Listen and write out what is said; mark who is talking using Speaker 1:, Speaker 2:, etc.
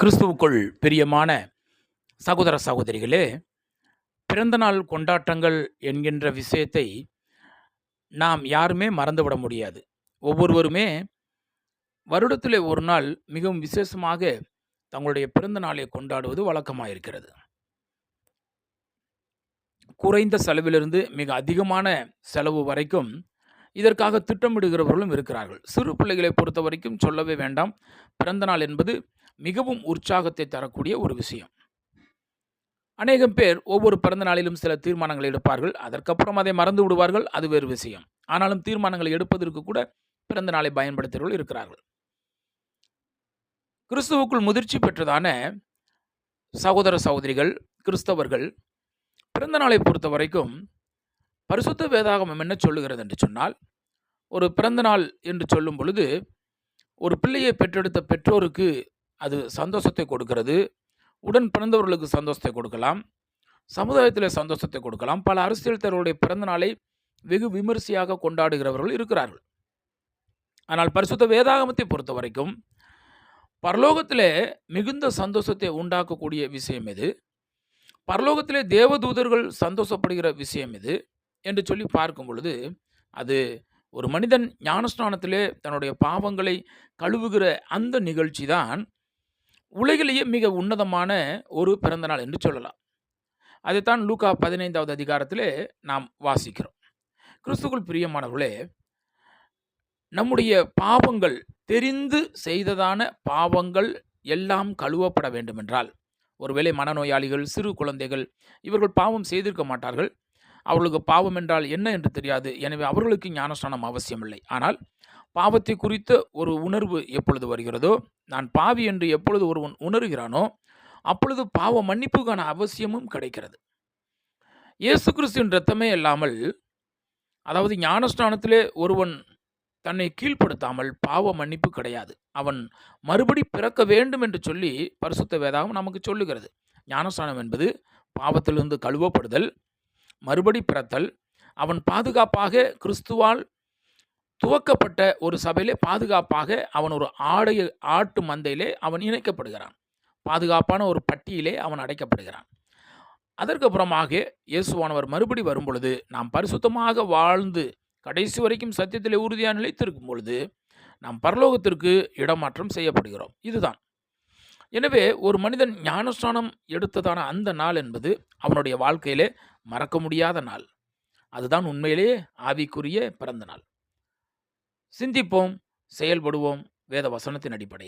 Speaker 1: கிறிஸ்துவுக்குள் பிரியமான சகோதர சகோதரிகளே பிறந்தநாள் கொண்டாட்டங்கள் என்கின்ற விஷயத்தை நாம் யாருமே மறந்துவிட முடியாது. ஒவ்வொருவருமே வருடத்தில் ஒரு நாள் மிகவும் விசேஷமாக தங்களுடைய பிறந்த நாளை கொண்டாடுவது வழக்கமாக இருக்கிறது குறைந்த செலவிலிருந்து மிக அதிகமான செலவு வரைக்கும் இதற்காக திட்டமிடுகிறவர்களும் இருக்கிறார்கள். சிறு பிள்ளைகளை பொறுத்த வரைக்கும் சொல்லவே வேண்டாம். பிறந்தநாள் என்பது மிகவும் உற்சாகத்தை தரக்கூடிய ஒரு விஷயம். அநேகம் பேர் ஒவ்வொரு பிறந்த நாளிலும் சில தீர்மானங்களை எடுப்பார்கள். அதற்கப்புறம் அதை மறந்து விடுவார்கள். அது வேறு விஷயம். ஆனாலும் தீர்மானங்களை எடுப்பதற்கு கூட பிறந்த நாளை பயன்படுத்துகிறவர்கள் இருக்கிறார்கள். கிறிஸ்துவுக்குள் முதிர்ச்சி பெற்றதான சகோதர சகோதரிகள் கிறிஸ்தவர்கள் பிறந்த நாளை பொறுத்த வரைக்கும் பரிசுத்த வேதாகமம் என்ன சொல்லுகிறது என்று சொன்னால் ஒரு பிறந்த நாள் என்று சொல்லும் பொழுது ஒரு பிள்ளையை பெற்றெடுத்த பெற்றோருக்கு அது சந்தோஷத்தை கொடுக்கிறது. உடன் பிறந்தவர்களுக்கு சந்தோஷத்தை கொடுக்கலாம். சமுதாயத்தில் சந்தோஷத்தை கொடுக்கலாம். பல அரசியல் தலைவருடைய பிறந்த நாளை வெகு விமரிசையாக கொண்டாடுகிறவர்கள் இருக்கிறார்கள். ஆனால் பரிசுத்த வேதாகமத்தை பொறுத்த வரைக்கும் பரலோகத்திலே மிகுந்த சந்தோஷத்தை உண்டாக்கக்கூடிய விஷயம் இது பரலோகத்திலே தேவதூதர்கள் சந்தோஷப்படுகிற விஷயம் இது என்று சொல்லி பார்க்கும் பொழுது அது ஒரு மனிதன் ஞானஸ்நானத்திலே தன்னுடைய பாவங்களை கழுவுகிற அந்த நிகழ்ச்சி தான் உலகிலேயே மிக உன்னதமான ஒரு பிறந்தநாள் என்று சொல்லலாம். அதைத்தான் லூகா பதினைந்தாவது அதிகாரத்தில் நாம் வாசிக்கிறோம். கிறிஸ்துக்குள் பிரியமானவர்களே நம்முடைய பாவங்கள் தெரிந்து செய்ததான பாவங்கள் எல்லாம் கழுவப்பட வேண்டுமென்றால் ஒருவேளை மனநோயாளிகள் சிறு குழந்தைகள் இவர்கள் பாவம் செய்திருக்க மாட்டார்கள். அவர்களுக்கு பாவம் என்றால் என்ன என்று தெரியாது. எனவே அவர்களுக்கு ஞானஸ்நானம் அவசியமில்லை. ஆனால் பாவத்தை குறித்த ஒரு உணர்வு எப்பொழுது வருகிறதோ நான் பாவி என்று எப்பொழுது ஒருவன் உணர்கிறானோ அப்பொழுது பாவ மன்னிப்புக்கான அவசியமும் கிடைக்கிறது. இயேசு கிறிஸ்துவின் ரத்தமே இல்லாமல் அதாவது ஞானஸ்நானத்திலே ஒருவன் தன்னை கீழ்ப்படுத்தாமல் பாவ மன்னிப்பு கிடையாது. அவன் மறுபடி பிறக்க வேண்டும் என்று சொல்லி பரிசுத்த வேதாகம் நமக்கு சொல்லுகிறது. ஞானஸ்நானம் என்பது பாவத்திலிருந்து கழுவப்படுதல் மறுபடி பிறத்தல் அவன் பாதுகாப்பாக கிறிஸ்துவால் துவக்கப்பட்ட ஒரு சபையிலே பாதுகாப்பாக அவன் ஒரு ஆடைய ஆட்டு மந்தையிலே அவன் இணைக்கப்படுகிறான். பாதுகாப்பான ஒரு பட்டியிலே அவன் அடைக்கப்படுகிறான். அதற்கப்புறமாக இயேசுவானவர் மறுபடி வரும் பொழுது நாம் பரிசுத்தமாக வாழ்ந்து கடைசி வரைக்கும் சத்தியத்தில் உறுதியாக நிலைத்திருக்கும் பொழுது நாம் பரலோகத்திற்கு இடமாற்றம் செய்யப்படுகிறோம். இதுதான். எனவே ஒரு மனிதன் ஞானஸ்நானம் எடுத்ததான அந்த நாள் என்பது அவனுடைய வாழ்க்கையிலே மறக்க முடியாத நாள். அதுதான் உண்மையிலேயே ஆவிக்குரிய பிறந்த நாள். சிந்திப்போம் செயல்படுவோம் வேத வசனத்தின் அடிப்படை